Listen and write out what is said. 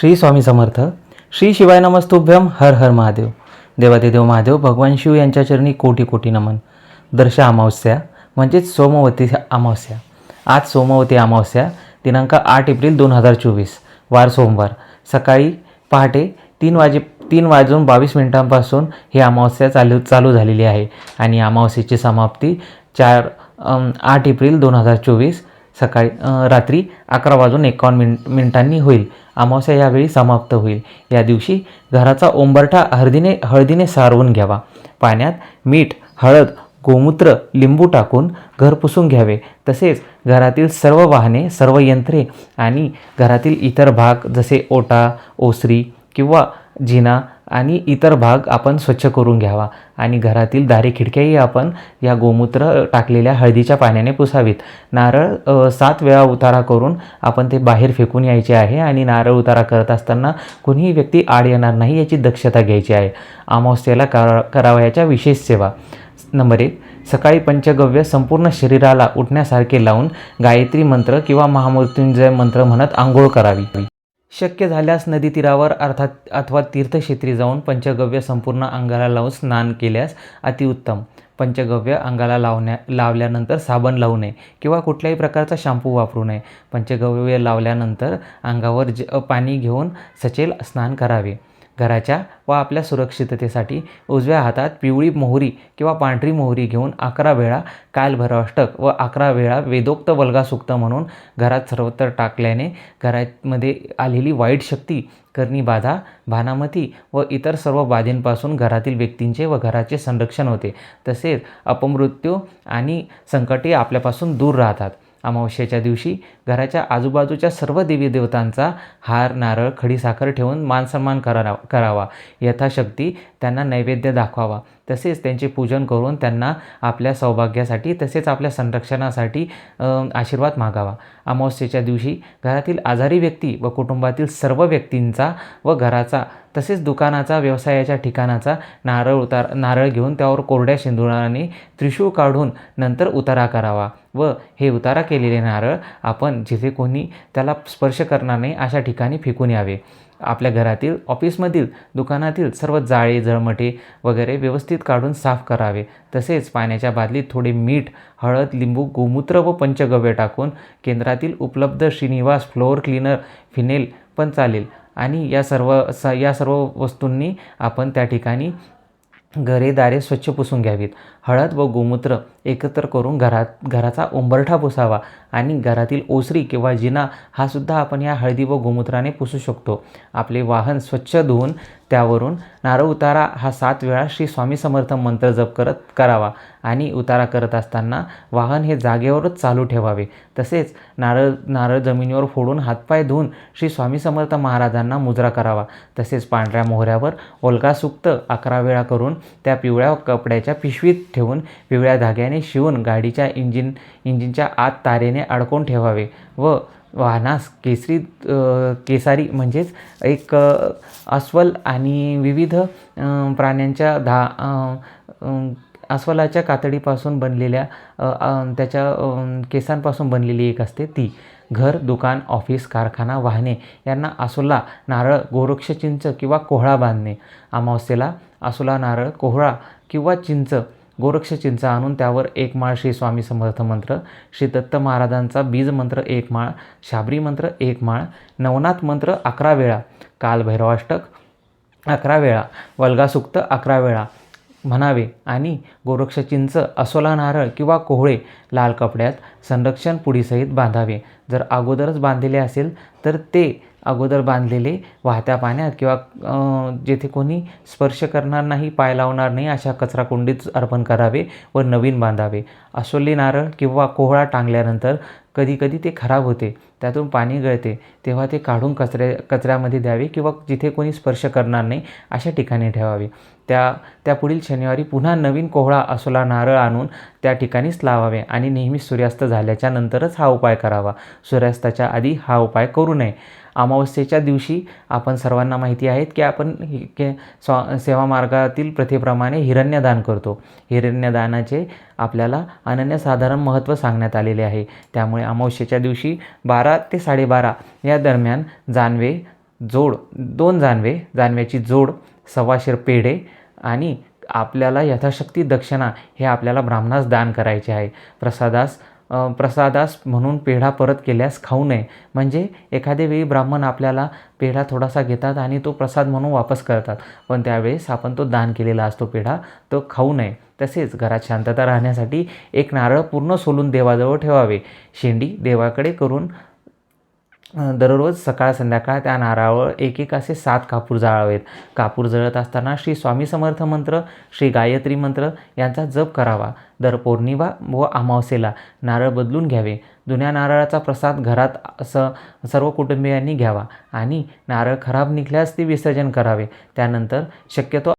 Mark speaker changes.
Speaker 1: श्री स्वामी समर्थ. श्री शिवाय नमस्तुभ्यम हर हर महादेव. देवादिदेव महादेव भगवान शिव यांच्या चरणी कोटी कोटी नमन. दर्श अमावस्या म्हणजेच सोमवती अमावस्या. आज सोमवती अमावस्या दिनांक आठ एप्रिल दोन हजार चोवीस वार सोमवार. सकाळी पहाटे तीन वाजे तीन वाजून बावीस मिनिटांपासून ही अमावस्या चालू चालू झालेली आहे. आणि अमावस्येची समाप्ती चार आठ एप्रिल दोन हजार चोवीस सकाळी रात्री अकरा वाजून एकावन्न मिन मिनिटांनी होईल. अमावस्या यावेळी समाप्त होईल. या दिवशी घराचा ओंबरठा हळदीने हळदीने सारवून घ्यावा. पाण्यात मीठ हळद गोमूत्र लिंबू टाकून घर पुसून घ्यावे. तसेच घरातील सर्व वाहने सर्व यंत्रे आणि घरातील इतर भाग जसे ओटा ओसरी किंवा जिना आणि इतर भाग आपण स्वच्छ करून घ्यावा. आणि घरातील दारे खिडक्याही आपण या गोमूत्र टाकलेल्या हळदीच्या पाण्याने पुसावीत. नारळ सात वेळा उतारा करून आपण ते बाहेर फेकून यायचे आहे आणि नारळ उतारा करत असताना कोणीही व्यक्ती आड येणार नाही याची दक्षता घ्यायची आहे. अमावस्येला करा करावयाच्या विशेष सेवा. नंबर एक सकाळी पंचगव्य संपूर्ण शरीराला उठण्यासारखे लावून गायत्री मंत्र किंवा महामृत्युंजय मंत्र म्हणत आंघोळ करावी. शक्य झाल्यास नदी तीरावर अर्थात अथवा तीर्थक्षेत्री जाऊन पंचगव्य संपूर्ण अंगाला लावून स्नान केल्यास अतिउत्तम. पंचगव्य अंगाला लावण्या लावल्यानंतर साबण लावू नये किंवा कुठल्याही प्रकारचा शॅम्पू वापरू नये. पंचगव्य लावल्यानंतर अंगावर ज पाणी घेऊन सचेल स्नान करावे. घराच्या व आपल्या सुरक्षिततेसाठी उजव्या हातात पिवळी मोहरी किंवा पांढरी मोहरी घेऊन अकरा वेळा कालभैरवाष्टक व अकरा वेळा वेदोक्त वल्गासुक्त म्हणून घरात सर्वत्र टाकल्याने घरामध्ये आलेली वाईट शक्ती करणी बाधा भानामती व इतर सर्व बाधींपासून घरातील व्यक्तींचे व घराचे संरक्षण होते. तसेच अपमृत्यू आणि संकटे आपल्यापासून दूर राहतात. अमावस्येच्या दिवशी घराच्या आजूबाजूच्या सर्व देवी देवतांचा हार नारळ खडीसाखर ठेवून मानसन्मान करा करावा. यथाशक्ती त्यांना नैवेद्य दाखवावा. तसेच त्यांचे पूजन करून त्यांना आपल्या सौभाग्यासाठी तसेच आपल्या संरक्षणासाठी आशीर्वाद मागावा. अमावस्येच्या दिवशी घरातील आजारी व्यक्ती व कुटुंबातील सर्व व्यक्तींचा व घराचा तसेच दुकानाचा व्यवसायाच्या ठिकाणाचा नारळ उतार नारळ घेऊन त्यावर कोरड्या शेंदुराने त्रिशूळ काढून नंतर उतारा करावा. व हे उतारा केलेले नारळ आपण जिथे कोणी त्याला स्पर्श करणार नाही अशा ठिकाणी फेकून यावे. आपल्या घरातील ऑफिसमधील दुकानातील सर्व जाळे जळमटे वगैरे व्यवस्थित काढून साफ करावे. तसेच पाण्याच्या बादलीत थोडे मीठ हळद लिंबू गोमूत्र व पंचगव्य टाकून केंद्रातील उपलब्ध श्रीनिवास फ्लोअर क्लीनर फिनेल पण चालेल. आणि या सर्व स या सर्व वस्तूंनी आपण त्या ठिकाणी घरे दारे स्वच्छ पुसून घ्यावीत. हळद व गोमूत्र एकत्र करून घरात घराचा उंबरठा पुसावा आणि घरातील ओसरी किंवा जिना हा सुद्धा आपण या हळदी व गोमूत्राने पुसू शकतो. आपले वाहन स्वच्छ धुवून त्यावरून नारळ उतारा हा सात वेळा श्री स्वामी समर्थ मंत्र जप करत करावा आणि उतारा करत असताना वाहन हे जागेवरच चालू ठेवावे. तसेच नारळ नारळ जमिनीवर फोडून हातपाय धुवून श्री स्वामी समर्थ महाराजांना मुजरा करावा. तसेच पांढऱ्या मोहऱ्यावर ओलका सुक्त अकरा वेळा करून त्या पिवळ्या कपड्याच्या पिशवीत ठेवून पिवळ्या धाग्याने शिवून गाडीच्या इंजिन इंजिनच्या आत तारेने अडकवून ठेवावे व वाहनास केसरी केसारी म्हणजेच एक अस्वल आणि विविध प्राण्यांच्या धा अस्वलाच्या कातडीपासून बनलेल्या त्याच्या केसांपासून बनलेली एक असते ती. घर दुकान ऑफिस कारखाना वाहने यांना आसोला नारळ गोरक्ष चिंच किंवा कोहळा बांधणे. अमावस्येला आसोला नारळ कोहळा किंवा चिंच गोरक्षचिंच आणून त्यावर एक माळ श्री स्वामी समर्थ मंत्र श्री दत्त महाराजांचा बीज मंत्र एक माळ शाबरी मंत्र एक माळ नवनाथ मंत्र अकरा वेळा कालभैरवाष्टक अकरा वेळा वल्गासुक्त अकरा वेळा म्हणावे. आणि गोरक्ष चिंच असोला नारळ किंवा कोहळे लाल कपड्यात संरक्षण पुडीसहित बांधावे. जर अगोदरच बांधलेले असेल तर ते अगोदर बांधलेले वाहत्या पाण्यात किंवा जेथे कोणी स्पर्श करणार नाही पाय लावणार नाही अशा कचराकुंडीत अर्पण करावे व नवीन बांधावे. असोली नारळ किंवा कोहळा टांगल्यानंतर कधीकधी ते खराब होते त्यातून पाणी गळते तेव्हा ते काढून कचऱ्या कचऱ्यामध्ये द्यावे किंवा जिथे कोणी स्पर्श करणार नाही अशा ठिकाणी ठेवावे. त्या त्या पुढील शनिवारी पुन्हा नवीन कोहळा असोला नारळ आणून त्या ठिकाणीच लावावे आणि नेहमी सूर्यास्त झाल्याच्या नंतरच हा उपाय करावा. सूर्यास्ताच्या आधी हा उपाय करू नये. अमावस्येच्या दिवशी आपण सर्वांना माहिती आहेत की आपण के स्वा सेवा मार्गातील प्रथेप्रमाणे हिरण्यदान करतो. हिरण्यदानाचे आपल्याला अनन्यसाधारण महत्त्व सांगण्यात आलेले आहे. त्यामुळे अमावस्येच्या दिवशी बारा ते साडेबारा या दरम्यान जानवे जोड दोन जानवे जानव्याची जोड सव्वाशेर पेढे आणि आपल्याला यथाशक्ती दक्षिणा हे आपल्याला ब्राह्मणास दान करायचे आहे. प्रसादास प्रसादास म्हणून पेढा परत केल्यास खाऊ नये. म्हणजे एखाद्या वेळी ब्राह्मण आपल्याला पेढा थोडासा घेतात आणि तो प्रसाद म्हणून वापस करतात. पण त्यावेळेस आपण तो दान केलेला असतो पेढा तो खाऊ नये. तसेच घरात शांतता राहण्यासाठी एक नारळ पूर्ण सोलून देवाजवळ ठेवावे. शेंडी देवाकडे करून दररोज सकाळ संध्याकाळ त्या नारळावर एक एक असे सात कापूर जाळावेत. कापूर जळत असताना श्री स्वामी समर्थ मंत्र श्री गायत्री मंत्र यांचा जप करावा. दर पौर्णिमा व अमावस्येला नारळ बदलून घ्यावे. जुन्या नारळाचा प्रसाद घरात स सर्व कुटुंबियांनी घ्यावा आणि नारळ खराब निघल्यास ते विसर्जन करावे. त्यानंतर शक्यतो